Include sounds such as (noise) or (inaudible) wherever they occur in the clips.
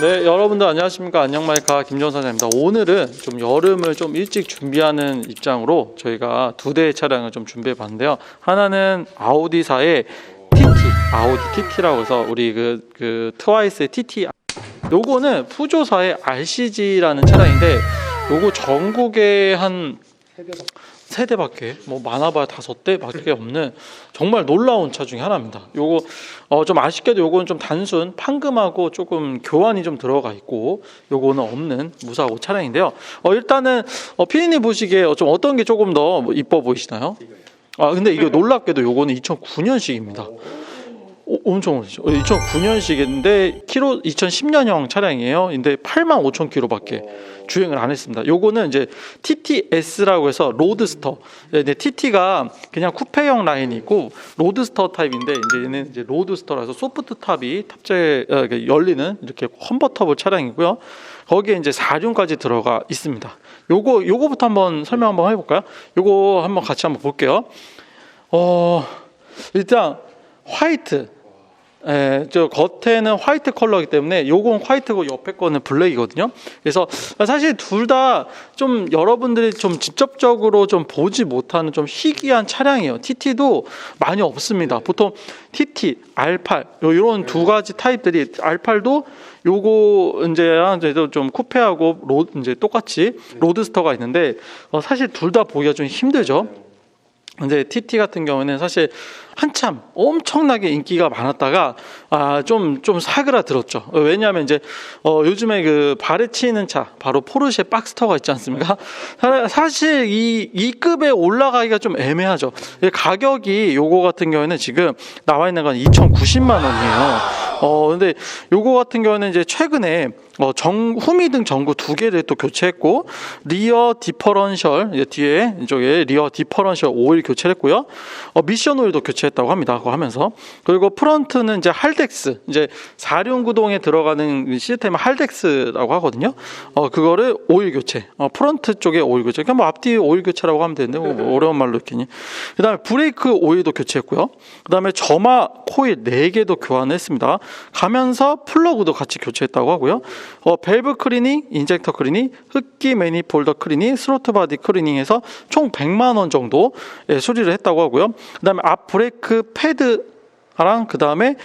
네, 여러분들 안녕하십니까? 안녕마이카 김정 사장입니다. 오늘은 좀 여름을 좀 일찍 준비하는 입장으로 저희가 두 대의 차량을 좀 준비해 봤는데요. 하나는 아우디사의 TT, 아우디 TT라고 해서 우리 그, 그 트와이스의 TT. 요거는 푸조사의 RCG라는 차량인데 요거 전국에 한 세 대밖에 뭐 많아봐야 다섯 대밖에 없는 정말 놀라운 차 중에 하나입니다. 요거 어, 좀 아쉽게도 요거는 좀 단순 판금하고 조금 교환이 좀 들어가 있고 요거는 없는 무사고 차량인데요. 어, 일단은 어, 피디님 보시기에 어, 좀 어떤 게 조금 더 이뻐 보이시나요? 아 근데 이게 놀랍게도 요거는 2009년식입니다. 오, 엄청 오래죠. 2009년식인데 키로 2010년형 차량이에요. 근데 8만 5천 킬로밖에 주행을 안 했습니다. 요거는 이제 TTS라고 해서 로드스터. 네, 근데 TT가 그냥 쿠페형 라인이 있고 로드스터 타입인데 이제 얘는 이제 로드스터라서 소프트 탑이 탑재 어, 열리는 이렇게 컨버터블 차량이고요. 거기에 이제 4륜까지 들어가 있습니다. 요거 요거부터 한번 설명 한번 해볼까요? 요거 한번 같이 한번 볼게요. 어 일단 화이트 예, 저 겉에는 화이트 컬러이기 때문에 요건 화이트고 옆에 거는 블랙이거든요. 그래서 사실 둘 다 좀 여러분들이 좀 직접적으로 좀 보지 못하는 좀 희귀한 차량이에요. TT도 많이 없습니다. 보통 TT, R8 요 이런 두 가지 타입들이 R8도 요거 이제랑 이제도 좀 쿠페하고 로 이제 똑같이 로드스터가 있는데 어, 사실 둘 다 보기가 좀 힘들죠. 근데 TT 같은 경우는 사실 한참 엄청나게 인기가 많았다가 아좀좀 사그라들었죠. 어, 왜냐하면 이제 어 요즘에 그 발에 치이는 차 바로 포르쉐 박스터가 있지 않습니까? 사- 사실 이 이 급에 올라가기가 좀 애매하죠. 이 가격이 요거 같은 경우에는 지금 나와 있는 건 2,090만 원이에요. 어 근데 요거 같은 경우는 이제 최근에 어, 정, 후미 등 전구 두 개를 또 교체했고 리어 디퍼런셜 이제 뒤에 이쪽에 리어 디퍼런셜 오일 교체했고요. 어, 미션 오일도 교체했다고 합니다. 그거 하면서 그리고 프런트는 이제 할덱스 이제 사륜 구동에 들어가는 시스템은 할덱스라고 하거든요. 어, 그거를 오일 교체. 어, 프런트 쪽에 오일 교체. 그냥 뭐 앞뒤 오일 교체라고 하면 되는데 뭐, 뭐 어려운 말로 했겠니. 그다음에 브레이크 오일도 교체했고요. 그다음에 점화 코일 4개도 교환했습니다. 가면서 플러그도 같이 교체했다고 하고요. 어, 밸브 클리닝, 인젝터 클리닝, 흡기 매니폴더 클리닝, 스로트 바디 클리닝해서 총 100만 원 정도 예, 수리를 했다고 하고요. 그다음에 앞 브레이크 패드랑 그다음에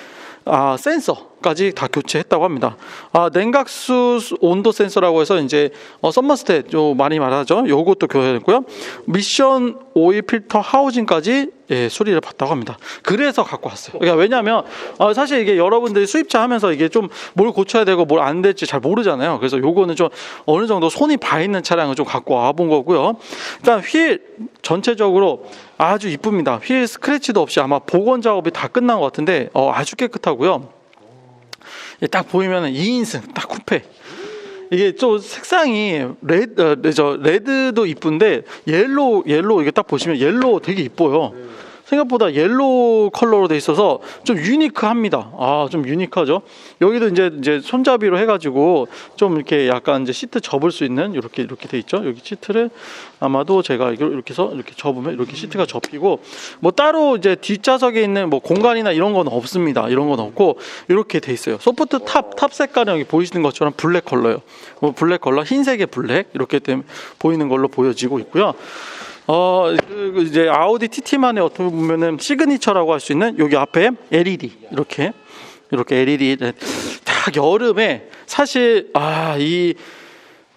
아, 센서 까지 다 교체했다고 합니다. 아, 냉각수 온도 센서라고 해서 이제 어, 썸머스탯 요 많이 말하죠. 요것도 교체했고요. 미션 오일 필터 하우징까지 예, 수리를 받다고 합니다. 그래서 갖고 왔어요. 그러니까 왜냐하면 어, 사실 이게 여러분들이 수입차 하면서 이게 좀 뭘 고쳐야 되고 뭘 안 될지 잘 모르잖아요. 그래서 요거는 좀 어느 정도 손이 바 있는 차량을 좀 갖고 와본 거고요. 일단 휠 전체적으로 아주 이쁩니다. 휠 스크래치도 없이 아마 복원 작업이 다 끝난 것 같은데 어, 아주 깨끗하고요. 예, 딱 보이면은 2인승 딱 쿠페. 이게 좀 색상이 레드, 어, 네, 저 레드도 이쁜데 옐로우 옐로우 이게 딱 보시면 옐로우 되게 이뻐요. 생각보다 옐로우 컬러로 돼 있어서 좀 유니크합니다. 아, 좀 유니크하죠. 여기도 이제 이제 손잡이로 해 가지고 좀 이렇게 약간 이제 시트 접을 수 있는 이렇게 이렇게 돼 있죠. 여기 시트를 아마도 제가 이렇게 해서 이렇게 접으면 이렇게 시트가 접히고 뭐 따로 이제 뒷좌석에 있는 뭐 공간이나 이런 건 없습니다. 이런 건 없고 이렇게 돼 있어요. 소프트 탑 탑 색깔은 여기 보이시는 것처럼 블랙 컬러예요. 뭐 블랙 컬러, 흰색의 블랙 이렇게 때 보이는 걸로 보여지고 있고요. 어, 그, 그 이제 아우디 TT만의 어떻게 보면은 시그니처라고 할 수 있는 여기 앞에 LED 이렇게 이렇게 LED 딱 여름에 사실 아이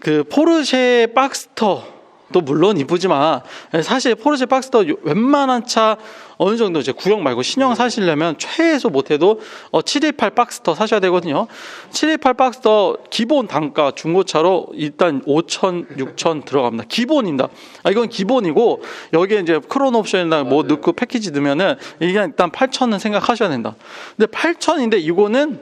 그 포르쉐 박스터 도 물론 이쁘지만 사실 포르쉐 박스터 요- 웬만한 차 어느 정도 이제 구형 말고 신형 사시려면 최소 못해도 어, 718 박스터 사셔야 되거든요. 718 박스터 기본 단가 중고차로 일단 5천, 6천 들어갑니다. 기본입니다. 아, 이건 기본이고 여기에 이제 크론 옵션이나 뭐 넣고 패키지 넣으면은 이게 일단 8천은 생각하셔야 된다. 근데 8천인데 이거는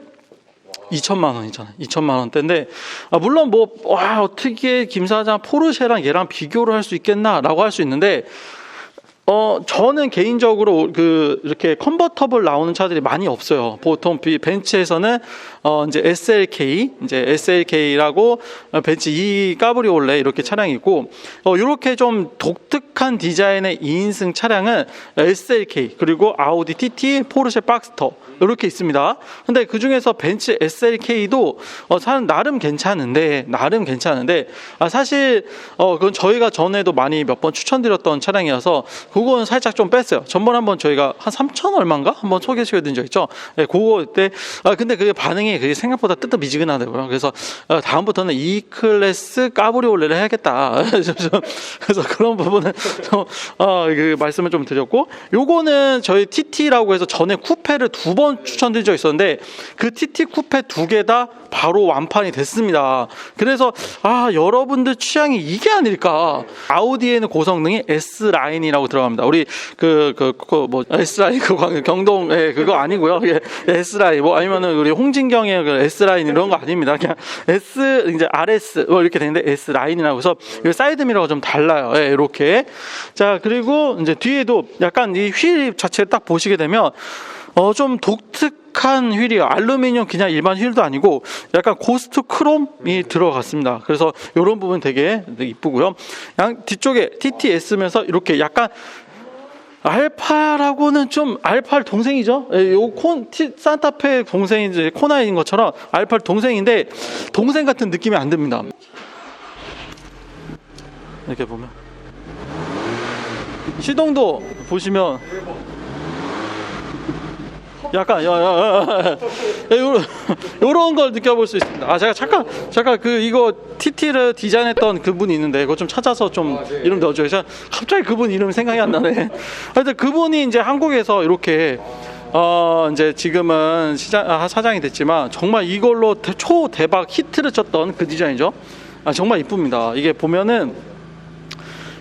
2천만 원이잖아요. 2천만 원대인데 아, 물론 뭐 와 어떻게 김 사장 포르쉐랑 얘랑 비교를 할 수 있겠나라고 할 수 있는데 어 저는 개인적으로 그 이렇게 컨버터블 나오는 차들이 많이 없어요. 보통 비- 벤츠에서는 어 이제 SLK 이제 SLK라고 벤츠 E 까브리올레 이렇게 차량이 있고 어 이렇게 좀 독특한 디자인의 2인승 차량은 SLK 그리고 아우디 TT, 포르쉐 박스터 이렇게 있습니다. 근데 그 중에서 벤츠 SLK도 어, 사- 나름 괜찮은데 나름 괜찮은데 아, 사실 어, 그건 저희가 전에도 많이 몇 번 추천드렸던 차량이어서 그거는 살짝 좀 뺐어요. 전번 한번 저희가 한 3천 얼마인가 한번 소개시켜드린 적 있죠. 네, 그거 때 아, 근데 그게 반응이 그게 생각보다 뜨뜻미지근하더라고요. 그래서 어, 다음부터는 E 클래스 까브리올레를 해야겠다. (laughs) 그래서 그런 부분은 좀, 어, 그 말씀을 좀 드렸고 요거는 저희 TT라고 해서 전에 쿠페를 두 번 추천드린 적 있었는데 그 TT 쿠페 두 개 다 바로 완판이 됐습니다. 그래서 아 여러분들 취향이 이게 아닐까. 아우디에는 고성능이 S 라인이라고 들어 갑니다. 우리 그그 뭐 S 라인 그 광- 경동 예 그거 아니고요. 예, S 라인 뭐 아니면은 우리 홍진경의 그 S 라인 이런 거 아닙니다. 그냥 S 이제 RS 뭐 이렇게 되는데 S 라인이라고 해서 이 사이드 미러가 좀 달라요. 예, 이렇게 자 그리고 이제 뒤에도 약간 이 휠 자체를 딱 보시게 되면 어 좀 독특한 휠이에요. 알루미늄 그냥 일반 휠도 아니고 약간 고스트 크롬이 들어갔습니다. 그래서 이런 부분 되게 이쁘고요. 양 뒤쪽에 TTS면서 이렇게 약간 알파라고는 좀 알파 동생이죠. 예, 요콘 산타페 이제 코나인 것처럼 알파 동생인데 동생 같은 느낌이 안 듭니다. 이렇게 보면 시동도 보시면 약간 야야야 요런 걸 느껴볼 수 있습니다. 아 제가 잠깐 잠깐 그 이거 TT를 디자인했던 그분이 있는데 그거 좀 찾아서 좀 이름 넣어줘요. 제가 갑자기 그분 이름이 생각이 안 나네. 하여튼 그분이 이제 한국에서 이렇게 어 이제 지금은 시장 아, 사장이 됐지만 정말 이걸로 대- 초 대박 히트를 쳤던 그 디자인이죠. 아 정말 이쁩니다. 이게 보면은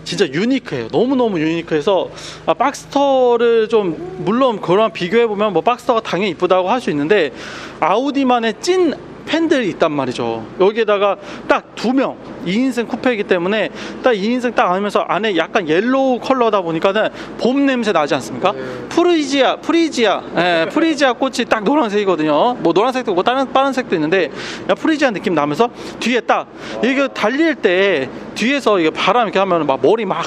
진짜 유니크해요. 너무너무 유니크해서 아, 박스터를 좀 물론 그런 비교해 보면 뭐 박스터가 당연히 이쁘다고 할 수 있는데 아우디만의 찐 팬들이 있단 말이죠. 여기에다가 딱 두 명, 2인승 쿠페이기 때문에 딱 2인승 딱 안으면서 안에 약간 옐로우 컬러다 보니까는 봄 냄새 나지 않습니까? 프리지아, 프리지아, 예, (laughs) 프리지아 꽃이 딱 노란색이거든요. 뭐 노란색도 있고 다른 파란색도 있는데 야, 프리지아 느낌 나면서 뒤에 딱 이게 달릴 때 뒤에서 이게 바람 이렇게 하면 막 머리 막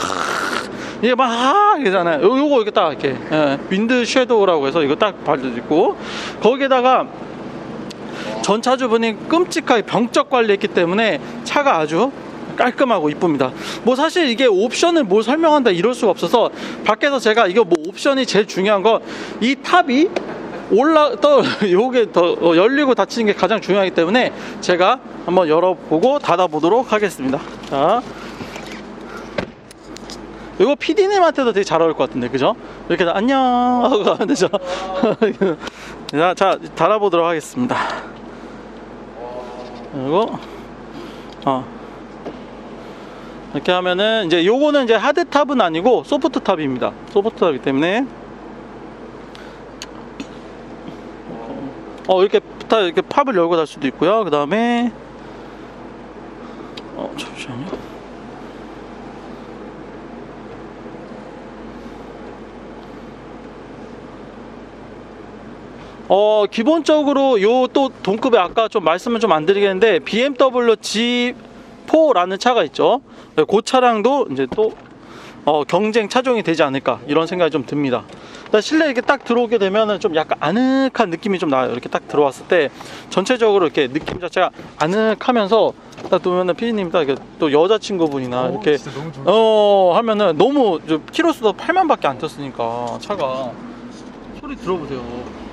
이게 막 이러잖아요. 요- 요거 이렇게 딱 이렇게 예, 윈드 섀도우라고 해서 이거 딱 발라주고 거기에다가 전차주분이 끔찍하게 병적 관리했기 때문에 차가 아주 깔끔하고 이쁩니다. 뭐 사실 이게 옵션을 뭘 설명한다 이럴 수가 없어서 밖에서 제가 이거 뭐 옵션이 제일 중요한 건 이 탑이 올라 떠 (laughs) 요게 더 어, 열리고 닫히는 게 가장 중요하기 때문에 제가 한번 열어보고 닫아보도록 하겠습니다. 자. 이거 PD님한테도 되게 잘 어울릴 것 같은데, 그죠? 이렇게 다 안녕 하고 가면 되죠. (laughs) 자, 자, 달아보도록 하겠습니다. 그리고, 어. 이렇게 하면은, 이제 요거는 이제 하드 탑은 아니고 소프트 탑입니다. 소프트 탑이기 때문에. 어, 이렇게, 다 이렇게 팝을 열고 달 수도 있고요. 그 다음에, 어, 잠시만요. 어 기본적으로 요 또 동급에 아까 좀 말씀을 좀 안 드리겠는데 BMW G4라는 차가 있죠. 네, 그 차량도 이제 또 어, 경쟁 차종이 되지 않을까 이런 생각이 좀 듭니다. 일단 실내 이렇게 딱 들어오게 되면은 좀 약간 아늑한 느낌이 좀 나요. 이렇게 딱 들어왔을 때 전체적으로 이렇게 느낌 자체가 아늑하면서 딱 보면은 피디님 딱 이렇게 또 여자친구분이나 이렇게 너무 좋은 어 하면은 너무 저 키로수도 8만밖에 안 떴으니까 차가 소리 들어보세요.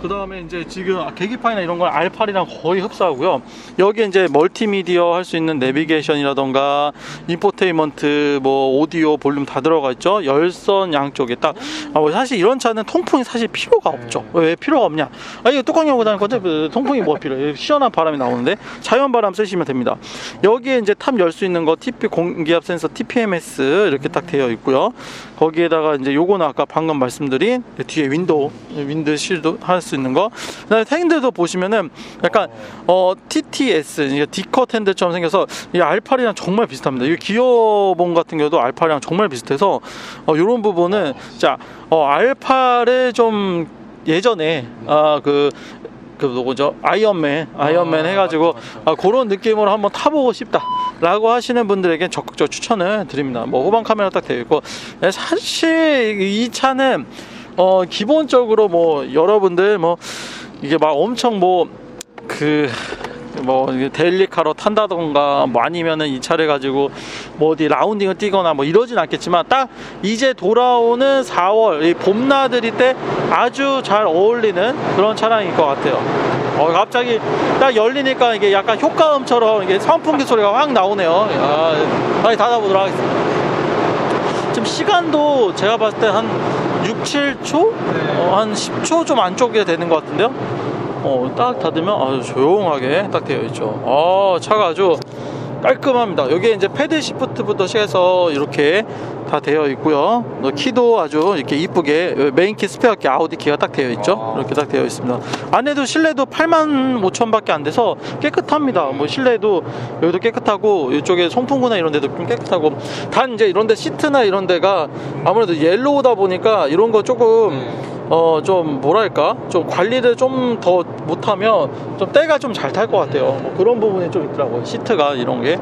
그 다음에 이제 지금 아, 계기판이나 이런 건 R8이랑 거의 흡사하고요. 여기에 이제 멀티미디어 할 수 있는 내비게이션이라던가 인포테인먼트, 뭐 오디오, 볼륨 다 들어가 있죠. 열선 양쪽에 딱. 아, 뭐 사실 이런 차는 통풍이 사실 필요가 없죠. 왜 필요가 없냐? 아 이거 뚜껑 열고 다닐 건데 그 통풍이 뭐 필요해? 시원한 바람이 나오는데 자연 바람 쓰시면 됩니다. 여기에 이제 탑 열 수 있는 거 TP 공기압 센서 TPMS 이렇게 딱 되어 있고요. 거기에다가 이제 요거는 아까 방금 말씀드린 뒤에 윈도우 윈드 실드 할수 수 있는 거. 그다음에 핸들도 보시면은 약간 어 TTS 이게 D컷 핸들처럼 생겨서 이 R8이랑 정말 비슷합니다. 이 기어봉 같은 경우도 R8이랑 정말 비슷해서 어 이런 부분은 자 어, R8에 좀 예전에 아그 그 누구죠? 아이언맨, 아이언맨 아, 해가지고 맞죠, 맞죠. 아, 그런 느낌으로 한번 타보고 싶다라고 하시는 분들에게 적극적 추천을 드립니다. 뭐 후방 카메라 딱 되어 있고 네, 사실 이 차는 어 기본적으로 뭐 여러분들 뭐 이게 막 엄청 뭐그 뭐 데일리카로 탄다던가 뭐 아니면은 이 차를 가지고 뭐 어디 라운딩을 뛰거나 뭐 이러진 않겠지만 딱 이제 돌아오는 4월 이 봄나들이 때 아주 잘 어울리는 그런 차량일 것 같아요. 어 갑자기 딱 열리니까 이게 약간 효과음처럼 이게 선풍기 소리가 확 나오네요. 야, 빨리 닫아보도록 하겠습니다. 지금 시간도 제가 봤을 때한 6, 7초? 어, 한 10초 좀 안쪽에 되는 것 같은데요? 어, 딱 닫으면 아주 조용하게 딱 되어 있죠. 어, 차가 아주 깔끔합니다. 여기에 이제 패드 시프트부터 시작해서 이렇게 다 되어 있고요. 어, 키도 아주 이렇게 이쁘게 메인 키 스페어 키 아우디 키가 딱 되어 있죠. 이렇게 딱 되어 있습니다. 안에도 실내도 8만 5천밖에 안 돼서 깨끗합니다. 뭐 실내도 여기도 깨끗하고 이쪽에 송풍구나 이런 데도 좀 깨끗하고 단 이제 이런 데 시트나 이런 데가 아무래도 옐로우다 보니까 이런 거 조금 어 좀 뭐랄까? 좀 관리를 좀 더 못하면 좀 때가 좀 잘 탈 것 같아요. 뭐 그런 부분이 좀 있더라고요. 시트가 이런 게.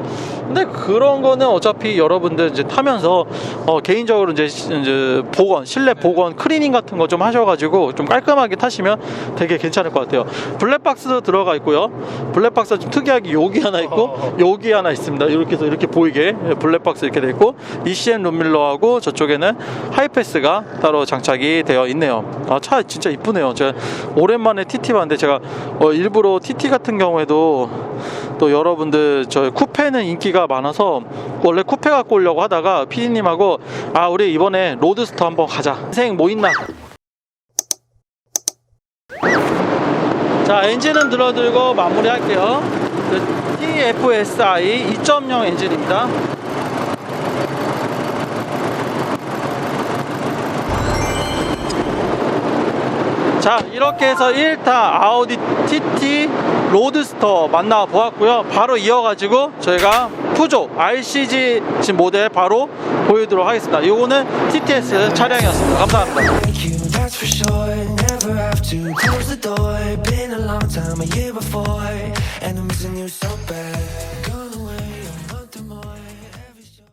근데 그런 거는 어차피 여러분들 이제 타면서 어 개인적으로 이제 시- 이제 복원 실내 복원 클리닝 같은 거 좀 하셔가지고 좀 깔끔하게 타시면 되게 괜찮을 것 같아요. 블랙박스도 들어가 있고요. 블랙박스가 좀 특이하게 여기 하나 있고 여기 하나 있습니다. 이렇게 해서 이렇게 보이게. 블랙박스 이렇게 돼 있고 ECM 룸밀러하고 저쪽에는 하이패스가 따로 장착이 되어 있네요 아 차 진짜 이쁘네요. 제가 오랜만에 TT 봤는데 제가 어, 일부러 TT 같은 경우에도 또 여러분들 저 쿠페는 인기가 많아서 원래 쿠페 갖고 오려고 하다가 피디님하고 아 우리 이번에 로드스터 한번 가자. 인생 뭐 있나? 자 엔진은 들어들고 마무리할게요. 그 TFSI 2.0 엔진입니다 자 이렇게 해서 1타 아우디 TT 로드스터 만나 보았고요. 바로 이어가지고 저희가 푸조 RCG 지금 모델 바로 보여드리도록 하겠습니다. 이거는 TTS 차량이었습니다. 감사합니다